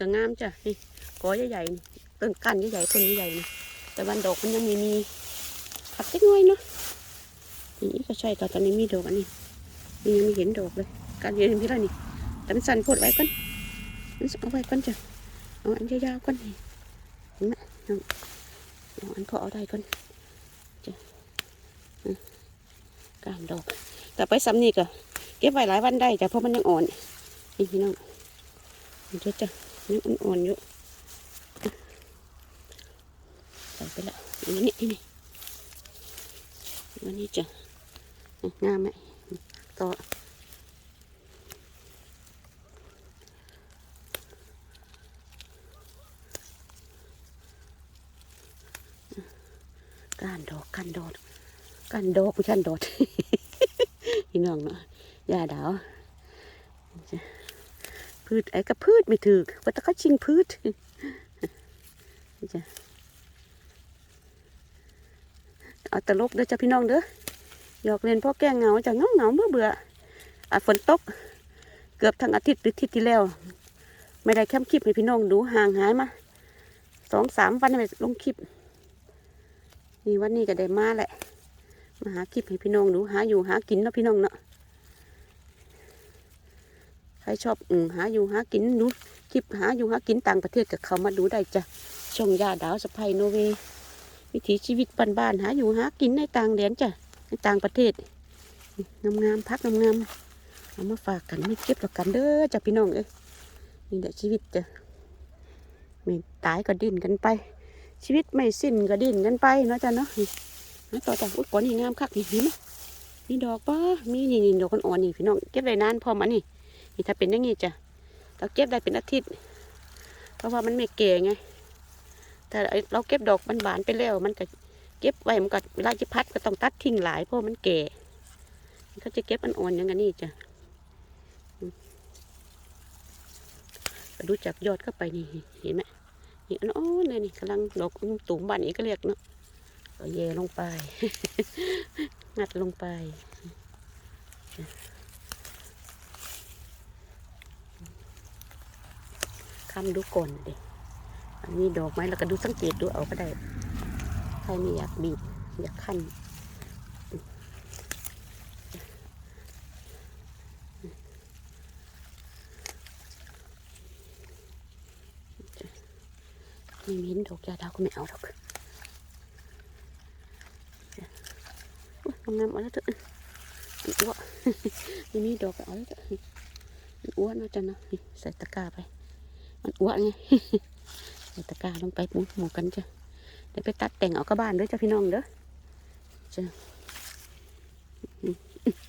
ก็งามจ้ะนี่กอใหญ่ๆต้นก้นใหญ่ๆต้นใหญ่ๆแต่วันดอกมันยังมีมีขัดเล็กน้อยเนาะนี่ก็ใช่ก็ตอนนี้มีดอกอันนี้นี่ยังไม่เห็นดอกเลยการเรียนพี่ละนี่แต่มันสั่นพูดไว้ก่อนมันเอาไว้ก่อนจ้ะเอาอันยาวๆก่อนนี่เห็นไหมน้องเอาอันพอเอาได้ก่อนจ้ะการดอกแต่ไปซ้ำนี่ก็เก็บไว้หลายวันได้จ้ะเพราะมันยังอ่อนนี่พี่น้องนี่จ้ะจ้ะ ยังอ่อนๆอยู่ใส่ไปละอันนี้นี่นี่วันนี้จ้ะงามไหมต่อการดอกกันดอกกันดอกผู้ชันดอกพี่น้องเนาะยาดาว พืชไอ้ก็พืชไม่ถือว่าแต่เขาชิงพืชจ้ะเอาตลกเด้อจ้ะพี่น้องเด้อหยอกเล่นพ่อแก้งเหงาจ้ะเงาเงาเบื่อเบื่ออะฝนตก เกือบทั้งอาทิตย์หรืออาทิตย์ที่แล้ว ไม่ได้แคมคลิปให้พี่น้องดูห่างหายมาสองสามวันไม่ลงคลิปนี่วันนี้ก็ได้มาแหละมาหาคลิปให้พี่น้องดูหาอยู่หากินเนาะพี่น้องเนาะ ครชอบอืหาอยู่หากินดูคลิปหาอยู่หากินต่างประเทศกับเขามาดูได้จ้ะช่องยาดาวสะพายโนเววิถีชีวิตบ้านๆหาอยู่หากินในต่างแดนจ้ะในต่างประเทศงามๆพักงามๆเอามาฝากกันไม่เก็บหรอกกันเด้อจ้ะพี่น้องเอ้ยนี่แหละชีวิตจ้ะไม่ตายก็ดิ้นกันไป ชีวิตไม่สิ้นก็ดิ้นกันไปเนาะจ้ะเนาะนี่นะต่อจากอุ้ยก่อนนี่งามคักนี่เห็นไหมนี่ดอกปะมีนี่นี่ดอกอ่อนๆนี่พี่น้องเก็บได้นานพอมันนี่ นี่ถ้าเป็นอย่างนี้จ้ะเราเก็บได้เป็นอาทิตย์ เพราะว่ามันไม่เก่ไงแต่เราเก็บดอกบานไปแล้ว มันก็เก็บไว้มันก็เวลาจะพัดก็ต้องตัดทิ้งหลายเพราะมันแก่เขาจะเก็บอันอ่อนอย่างนี้จ้ะดูจากยอดเข้าไปนี่เห็นไหมนี่อันอ่อนเลยนี่กำลังดอกตุ่มบานนี้ก็เรียกเนาะก็แย่ลงไปงัดลงไป คำดูก่อนดิอันนี้ดอกไม้เราก็ดูสังเกตดูเอาก็ได้ ใครไม่อยากบีบอยากขั้นไม่มีเห็นดอกยาดาวก็ไม่เอาหรอกงามเอาแล้วเถอะมันอ้วไม่มีดอกเอาแล้วเถอะมันอ้วนนะจ๊ะนะใส่ตะกร้าไป มันอ้วนไงใส่ตะกร้าลงไปปุ้งหมูกันจ้ะเดี๋ยวไปตัดแต่งเอากระบ้านด้อจ้ะพี่น้องเด้อจ้ะ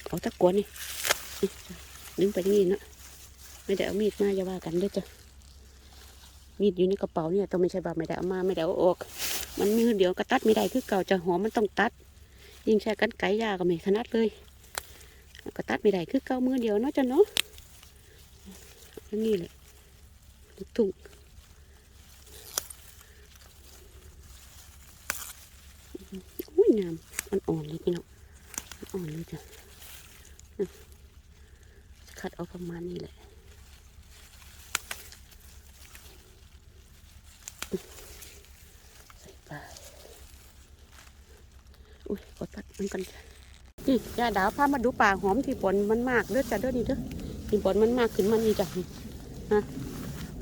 เอาตะกวนนี่นี่จ้ะดึงไปอย่นี้เนาะไม่ได้เอามีดมาอย่าว่ากันด้อจ้ะมีดอยู่ในกระเป๋าเนี่ยต้องไม่ใช่บาไม่ได้เอามาไม่ได้เอาออก มันมีเดี๋ยวก็ตัดไม่ได้คือเก่าจะหอมมันต้องตัด ยิ่งใช้กันไก่ยาก็ไม่ถนัดเลยก็ตัดไม่ได้คือเก่ามือเดียวเนาะจ้ะเนาะอย่างนี้เลย ลูกทุ่งอุ้ยงามอ่อนเลยพี่น้องอ่อนเลยจ้ะคัดเอาประมาณนี้แหละใส่ไปอุ้ยกดตัดมันกันจ้ะนี่ยาดาวพามาดูป่าหอมที่ผลมันมากเด้อจ้ะเด้อนี่เด้อที่ผลมันมากขึ้นมันนี่จ้ะขึ้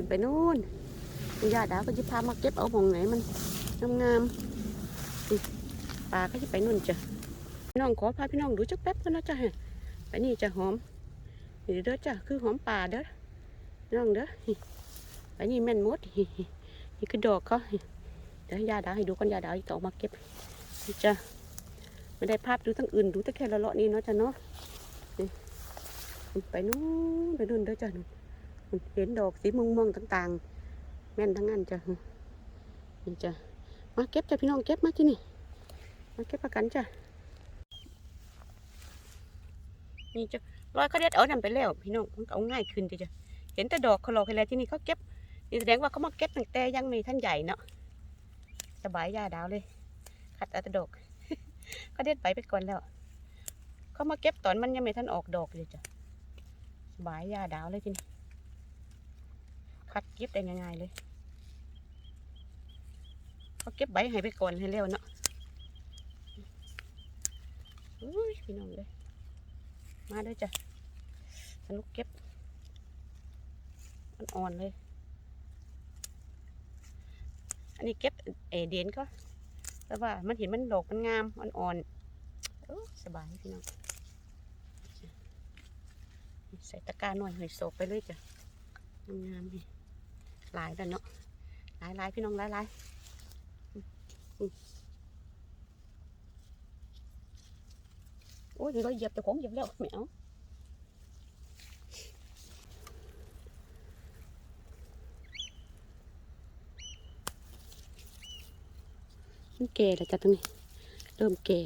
นไปนู่นคุณย่าดาวก็จะพามาเก็บเอาหมองไหนมันงามๆนี่ปลาก็จะไปนู่นจ้ะพี่น้องขอพาพี่น้องดูจักแป๊บก็นะจ้ะไปนี่จะหอมนี่เด้อจ้ะคือหอมป่าเด้อน้องเด้อไปนี่แม่นมดนี่คือดอกเขาเดี๋ยวให้ย่าดาวให้ดูก่อนย่าดาวจะออกมาเก็บจ้ะไม่ได้ภาพดูทั้งอื่นดูแต่แค่ละเลาะนี่เนาะจ้ะเนาะไปนู่นไปนู่นเด้อจ้ะนู่น เห็นดอกสีม่วงๆต่างๆ แม่นทั้งนั้นจ้ะนี่จ้ะมาเก็บจ้ะพี่น้องเก็บมาที่นี่มาเก็บประกันจ้ะนี่จ้ะร้อยเขาเด็ดเอานำไปแล้วพี่น้องมันเอาง่ายขึ้นจ้ะจ้ะเห็นแต่ดอกเขาหลอกให้แล้วที่นี่เขาเก็บนี่แสดงว่าเขามาเก็บตั้งแต่ยังไม่ท่านใหญ่เนาะสบายยาดาวเลยขัดอาแต่ดอกเขาเด็ดไปไปก่อนแล้วเขามาเก็บตอนมันยังไม่ท่านออกดอกเลยจ้ะสบายยาดาวเลยที่นี้ข คัดเก็บได้ง่ายๆเลยเขาเก็บใบให้ไปก่อนให้เร็วเนาะอุ้ยพี่น้องเลยมาด้วยจ้ะสนุกเก็บมันอ่อนเลย อันนี้เก็บเอเดนก็แต่ว่ามันเห็นมันดอกมันงามอ่อนๆโอ้สบายพี่น้องใส่ตะกร้าหน่อยหอยโศกไปเลยจ้ะงามๆนี่ หลายแล้วเนาะหลายหลายพี่น้องหลายหลายโอ้ยเราเหยียบแต่ของเหยียบแล้วไม่เอามันแก่แล้วจ้ะตรงนี้ เริ่มแก่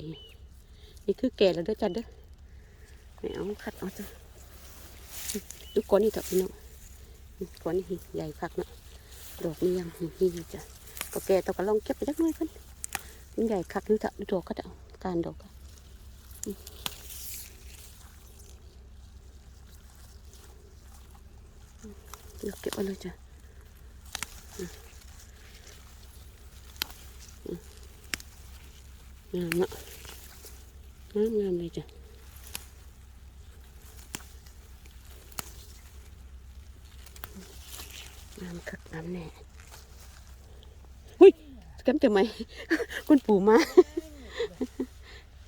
นี่คือแก่แล้วเด้อจ้ะเด้อไม่เอาคัดเอาจ้ะดูก้อนนี่เถอะพี่น้องก้อนนี่ใหญ่คักเนาะ ดอกนี่ยังนี่นี่จ้ะก็แก่ตัวก็ลองเก็บไปสักหน่อยเพิ่นมันใหญ่คักดูเถอะดูดอกก็เถอะการดอกอะอืมเดี๋ยวเก็บเอาเลยจ้ะงามเนาะงามงามเลยจ้ะ น้ำ คักน้ำแน่หุ้ยสแกมเต็มไหมคุณปู่มา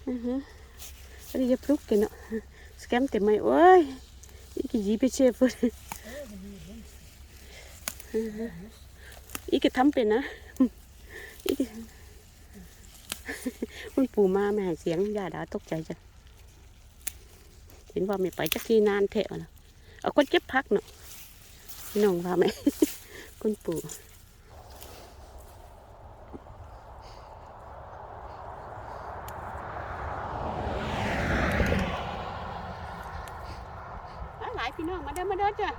อือฮะอันนี้จะพลุกกันเนาะสแกมเต็มไหมโอ้ยอีกยีไปเชฟเลยอือฮะอีกทำเป็นนะอีกคุณปู่มาแม่เสียงยาดาตกใจจ้ะเห็นว่าไม่ไปจักที่นานเทะนะเอาคนเก็บพักเนาะน้องว่าไหม คุณปู่หลายพี่น้องมาเด้อมาเด้อจ้ะ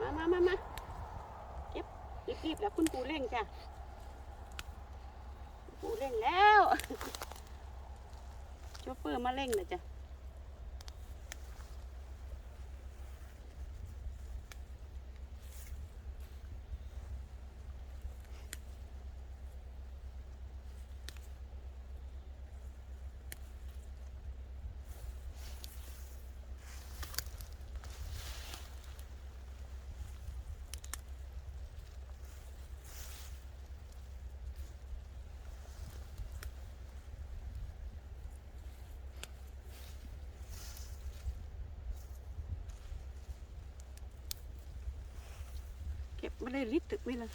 มามามามาเก็บรีบๆแล้วคุณปู่เร่งจ้ะปู่เร่งแล้วโชเฟอร์มาเร่งเลยจ้ะ ไม่ได้ลิตรตึกไม่เลย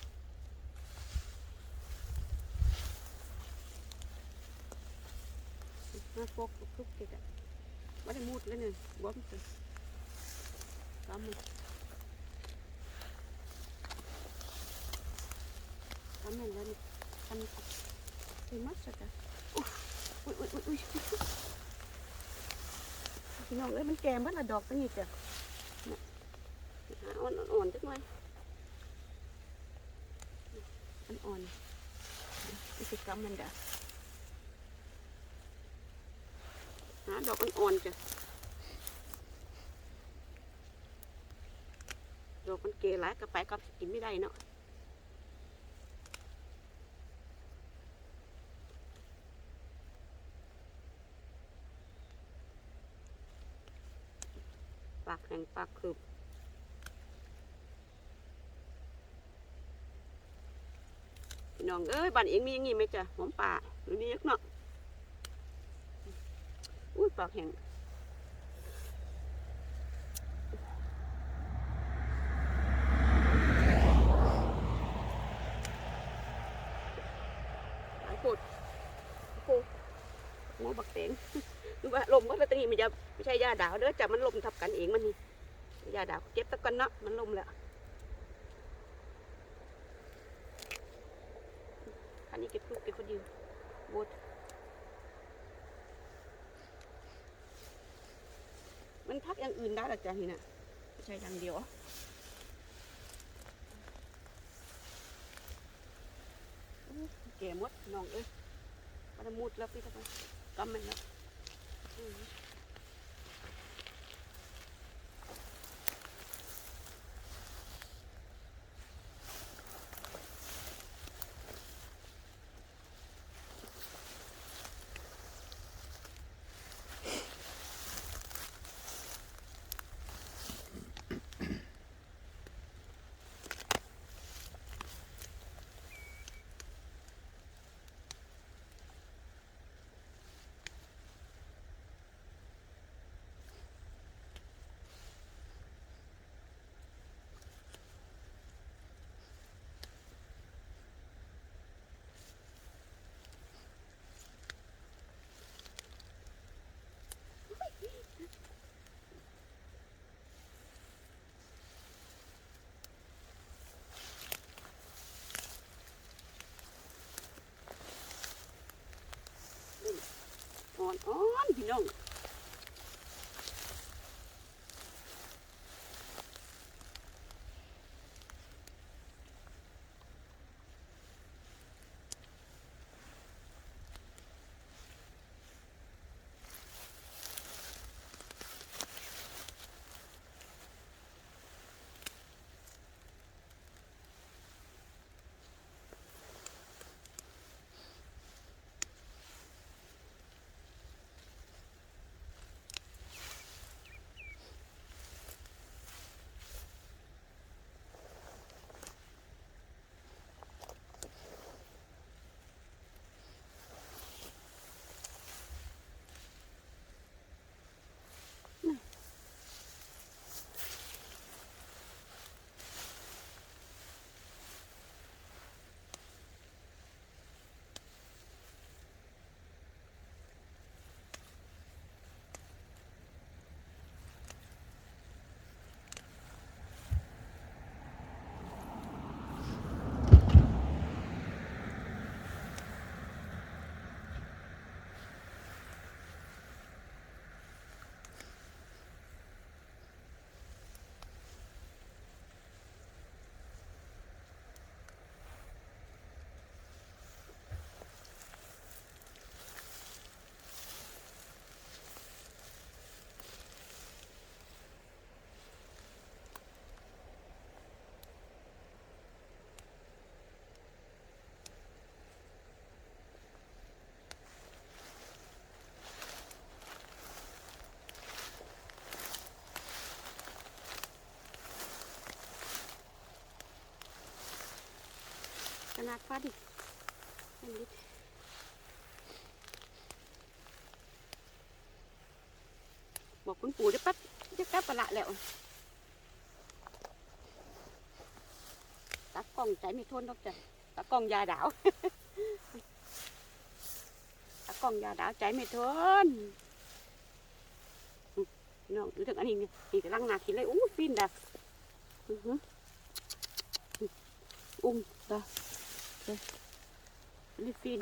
มาโฟกทุกติดอะไม่ได้มูดเลยเนี่ยบ้อมตึกกำมันกำมันแล้วนี่ทำเป็นมัดสักอะอุ้ยอุ้ยอุ้ยอุ้ยพี่น้องเอ้ยมันแก่มื่อละดอกตั้งนี้จ้ะเนี่ยหาอ่อนจักหน่อย มัน อ่อนกิจกรรมมันดะหาดอกอ่อนๆจ้ะดอกมันเกหลายกระไปกับกินไม่ได้เนาะปากแข็งปากคืบ พี่น้องเอ้ยบ้านเองมีอย่างงี้ไหมจ๊ะหอมป่าหรือมียักเนาะอุ้ยปากแห้งหายปวดโอ้โหบักเตงดูว่าลมก็ตรงนี้มันจะไม่ใช่ยาดาวเด้อจ้ะมันลมทับกันเองมันนี่ยาดาวเก็บตะกันเนาะมันลมแล้ว อันนี้เก็บลูกเก็บคนเดียวบดมันพักอย่างอื่นได้หรอ จ๊ะนี่นะไม่ใช่อย่างเดียวอู้แก่หมดน้องเอ้ยมันมุดแล้วพี่ทำไมกำมันแล้ว อื น้องขนาดฟ้าดิเห็นดิบอกคุณปู่ได้ปั๊บจะกลับปะละแล้ว ตักกล้องใจไม่ทนดอกจ้ะตักกล้องยาดาวตักกล้องยาดาวใจไม่ทนน้องดูถึงอันนี้นี่นี่กำลังหนาคิดเลยอู้ฟินดะอือหืออุ้มตา ลิฟฟิน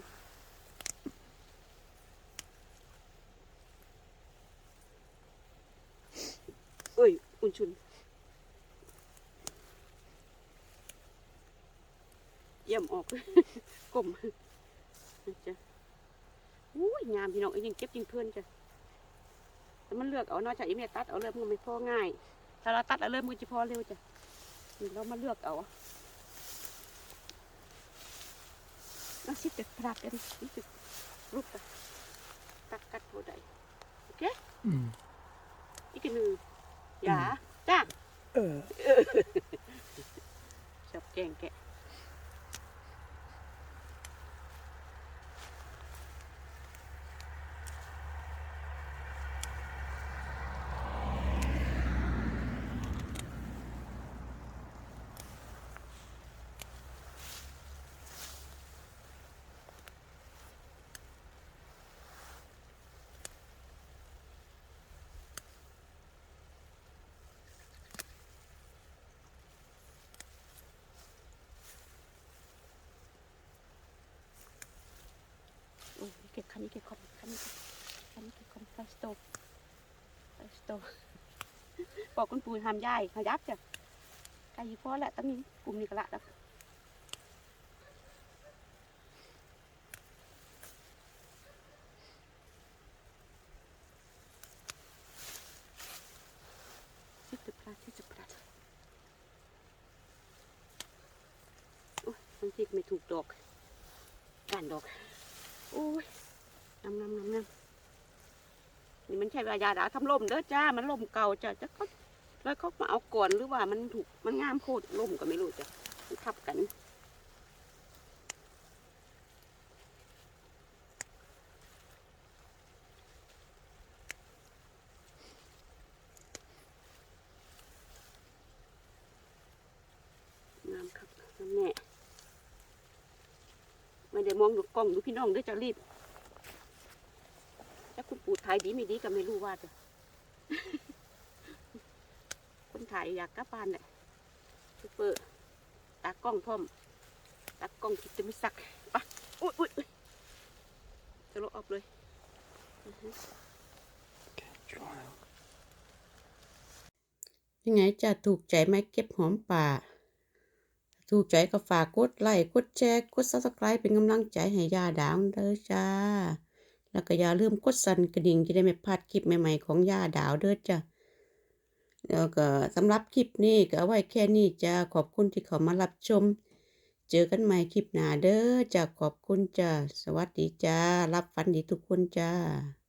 เอ้ย อุ่นชุนเยี่ยมออกกลมจ้ะอุ้ยงามพี่น้องเอ้ยยังเก็บยิงเพื่อนจ้ะแต่มันเลือกเอานอกจากอีเมตัดเอาเริ่มมันไม่พอง่าย ถ้าเราตัดเอาเริ่มมันจะพอเร็วจ้ะเรามาเลือกเอา เอาสิตึกพลักกันนี่ตึกรูปตะตักกัดโบได้โอเค อืม อีกหนึ่งอย่าจ้า เออ ชอบแกงแกะโอ้ยเก็บคันนี้เก็บคอมคันนี้เก็บคันนี้เก็บคอมไฟส โตฟไฟสโตฟบอกคุณปู่ทำย่ายขยับจ้ะไก่พอแหละตั้งนี้กลุ่มนี้ก็ละแล้วที่จุดพลาดที่จุดพลาดโอ้ยบางทีก็ไม่ถูกดอกการดอกโอ้ย นำนำนำนี่มันใช่ว่ายาดาทำล่มเด้อจ้า มันล่มเก่าจ้ะจะเขาแล้วเขามาเอาก่อนหรือว่ามันถูกมันงามโคตรล่มก็ไม่รู้จ้ะทับกันงามครับน้ำแน่ไม่ได้มองดูกล้องดูพี่น้องด้วยจะรีบ ปู่ถ่ายดีไม่ดีก็ไม่รู้ว่าจะคนถ่ายอยากกลับบ้านแหละซูเปอร์ตากล้องพร้อมตากล้องคิดจะไม่สักปะอุ้ยอุ้ยอุ้ยจะลบออกเลยอือฮึยังไงจะถูกใจไหมเก็บหอมป่า ถูกใจก็ฝากกดไลค์กดแชร์กด subscribe เป็นกำลังใจให้ยาดาวเด้อจ้า แล้วก็อย่าลืมกดสั่นกระดิ่งจะได้ไม่พลาดคลิปใหม่ๆของย่าดาวเด้อจ้ะแล้วก็สำหรับคลิปนี้ก็เอาไว้แค่นี้จ้ะขอบคุณที่เขามารับชม เจอกันใหม่คลิปหน้าเด้อจ้ะขอบคุณจ้ะสวัสดีจ้ารับฟันดีทุกคนจ้า